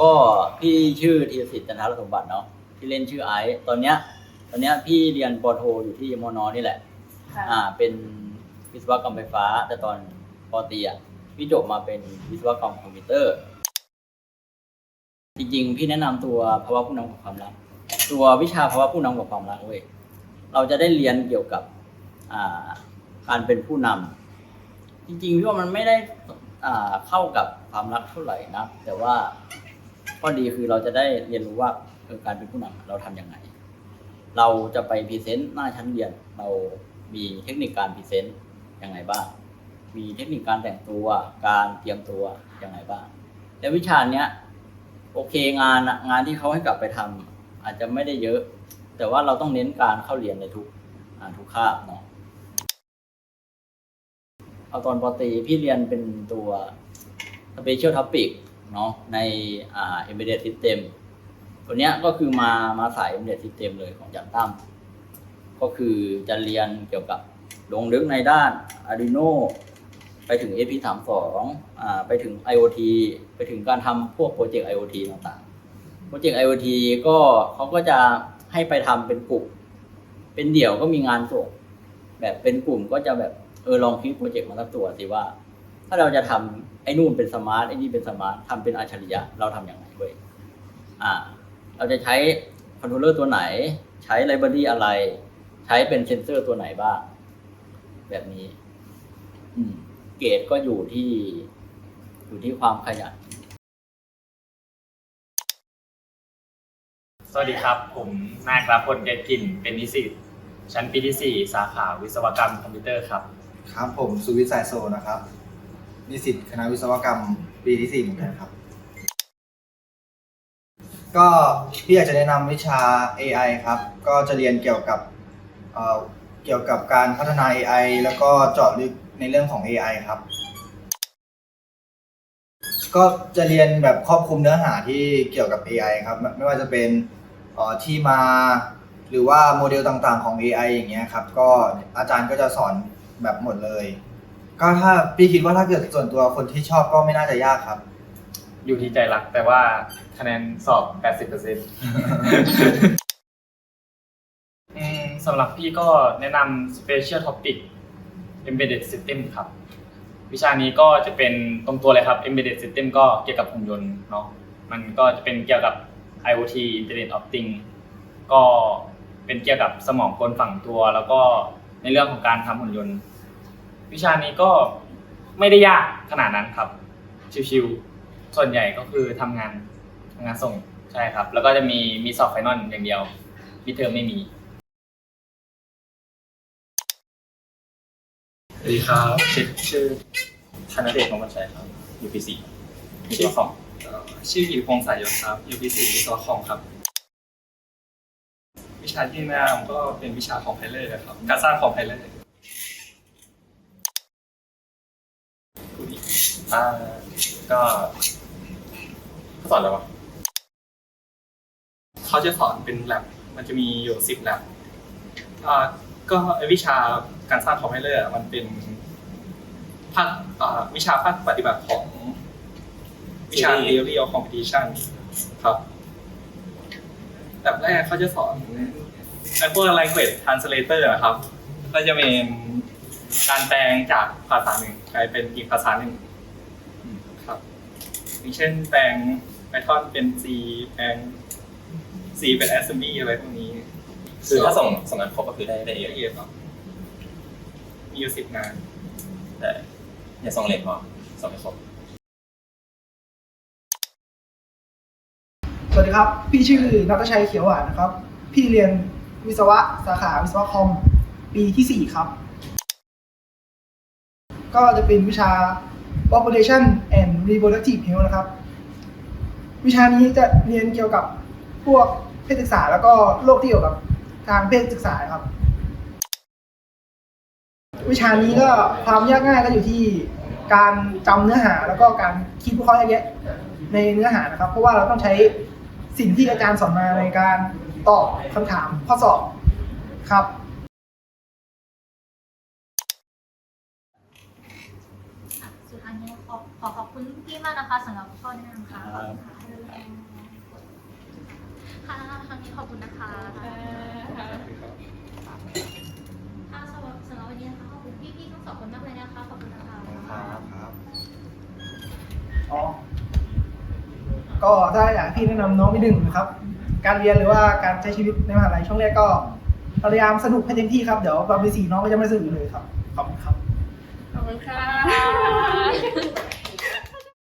ก็พี่ชื่อธีรศิษฐ์จันทรสมบัติเนาะที่เล่นชื่อไอซ์ตอนเนี้ย ตอนเนี้ยพี่เรียนปอโทอยู่ที่มอนอนี่แหละ ค่ะอ่า เป็นวิศวกรรมไฟฟ้า แต่ตอนปอตรีอะพี่จบมาเป็นวิศวกรรมคอมพิวเตอร์ จริงๆ พี่แนะนำตัวภาวะผู้นำกับความรัก ตัววิชาภาวะผู้นำกับความรักเว้ยเราจะได้เรียนเกี่ยวกับ อ่า การเป็นผู้นำจริงๆพี่ว่ามันไม่ได้ อ่าเข้ากับความรักเท่าไหร่นะแต่ว่า ข้อดีคือเราจะได้เรียนรู้ว่าการเป็นผู้นำเราทำยังไง เราจะไปพรีเซนต์หน้าชั้นเรียน เรามีเทคนิคการพรีเซนต์ยังไงบ้าง มีเทคนิคการแต่งตัว การเตรียมตัวยังไงบ้างแต่วิชาเนี้ยโอเคงานงานที่เขาให้กลับไปทำอาจจะไม่ได้เยอะ แต่ว่าเราต้องเน้นการเข้าเรียนในทุกทุกคาบเนาะเอาตอนปตีพี่เรียนเป็นตัว Special Topic เนาะในอ่า Embedded System ตัวเนี้ยก็คือมามาสาย Embedded System เลยของจันตั้มก็คือจะเรียนเกี่ยวกับลงลึกในด้าน Arduino ไปถึง AP32 อ่าไปถึง IoT ไปถึงการทำพวกโปรเจกต์ IoT ต่างๆ โปรเจกต์ IoT ก็เขาก็จะให้ไปทำเป็นกลุ่ม เป็นเดี่ยวก็มีงานส่ง แบบเป็นกลุ่มก็จะแบบเออลองคิดโปรเจกต์มาสักตัวสิว่า ถ้าเราจะทำ ไอ้นู่นเป็นสมาร์ทไอ้นี่เป็นสมาร์ททำเป็นอัจฉริยะเราทำอย่างไรเว้ยอ่า เราจะใช้คอนโทรลเลอร์ตัวไหน ใช้ไลบรารีอะไร ใช้เป็นเซนเซอร์ตัวไหนบ้าง แบบนี้ อืม เกรดก็อยู่ที่ อยู่ที่ความขยันสวัสดีครับ ผมนายกราพลเกตกิน เป็นนิสิตชั้นปีที่ 4 สาขาวิศวกรรมคอมพิวเตอร์ครับ ครับผมสุวิทย์สายโซนะครับ นิสิตคณะวิศวกรรมปีที่สี่เหมือนกันครับ ก็พี่อยากจะแนะนำวิชา AI ครับ ก็จะเรียนเกี่ยวกับเอ่อเกี่ยวกับการพัฒนา AI แล้วก็เจาะลึกในเรื่องของ AI ครับ ก็จะเรียนแบบครอบคลุมเนื้อหาที่เกี่ยวกับ AI ครับ ไม่ไม่ว่าจะเป็นเอ่อที่มาหรือว่าโมเดลต่างๆของ AI อย่างเงี้ยครับ ก็อาจารย์ก็จะสอนแบบหมดเลย ก็ถ้าพี่คิดว่าถ้าเกิดส่วนตัวคนที่ชอบก็ไม่น่าจะยากครับ อยู่ที่ใจรักแต่ว่าคะแนนสอบ 80%อืมสำหรับพี่ก็แนะนำ Special Topic Embedded System ครับ วิชานี้ก็จะเป็นตรงตัวเลยครับ Embedded System ก็เกี่ยวกับหุ่นยนต์เนาะมันก็จะเป็นเกี่ยวกับ IoT Internet of Things ก็เป็นเกี่ยวกับสมองกลฝังตัว แล้วก็ในเรื่องของการทำหุ่นยนต์ วิชานี้ก็ไม่ได้ยากขนาดนั้นครับ ชิวๆส่วนใหญ่ก็คือทำงานทำงานส่งใช่ครับ แล้วก็จะมีมีสอบไฟนอลอย่างเดียวมิเทอมไม่มี สวัสดีครับชื่อชื่อธนเดชของมันชัยครับอยู่ปีสี่วิศวะคอมเอ่อชื่อกิติพงษ์สายยศครับอยู่ปีสี่วิศวะคอมครับ วิชาที่แนะนำก็เป็นวิชาคอมไพเลอร์ครับ การสร้างคอมไพเลอร์ อ่าก็เขาสอนอะไรวะเขาจะสอนเป็นแลบมันจะมีอยู่สิบแลบอ่าก็ไอ้วิชาการสร้างคอมไพเลอร์อะมันเป็นภาคอ่าวิชาภาคปฏิบัติของ วิชา Theory of Competition ครับแบบแรกเขาจะสอนไอ้พวก language translator นะครับ ก็จะเป็นการแปลงจากภาษาหนึ่งกลายเป็นอีกภาษาหนึ่งอืมครับ อย่างเช่นแปลง Python เป็น C แปลง C เป็น assembly อะไรพวกนี้คือถ้าส่งส่งงานครบก็คือได้ได้เอละเอียดครับมีอยู่สิบงานแต่อย่าส่งเลทพอส่งไม่ครบสวัสดีครับ พี่ชื่อนัทชัยเขียวหวานนะครับ พี่เรียนวิศวะสาขาวิศวะคอม ปีที่ 4 ครับ ก็จะเป็นวิชา population and reproductive health นะครับ วิชานี้จะเรียนเกี่ยวกับพวกเพศศึกษาแล้วก็โรคที่เกี่ยวกับทางเพศศึกษาครับ วิชานี้ก็ความยากง่ายก็อยู่ที่การจำเนื้อหาแล้วก็การคิดวิเคราะห์แยกแยะในเนื้อหานะครับ เพราะว่าเราต้องใช้สิ่งที่อาจารย์สอนมาในการตอบคำถามข้อสอบครับ สุดท้าย อันนี้ขอขอขอบคุณพี่มากนะคะสำหรับข้อแนะนำค่ะครับค่ะครั้งนี้ขอบคุณนะคะค่ะสำหรับสำหรับวันนี้นะคะขอบคุณพี่ๆทั้งสองคนมากเลยนะคะขอบคุณนะคะครับครับอ๋อก็ถ้าอยากให้พี่แนะนำน้องพี่หนึ่งนะครับ การเรียนหรือว่าการใช้ชีวิตในมหาลัยช่วงแรกก็พยายามสนุกให้เต็มที่ครับ เดี๋ยวตอนปีสี่น้องก็จะไม่สนุกเลยครับ ขอบคุณครับขอบ คุณค่ะ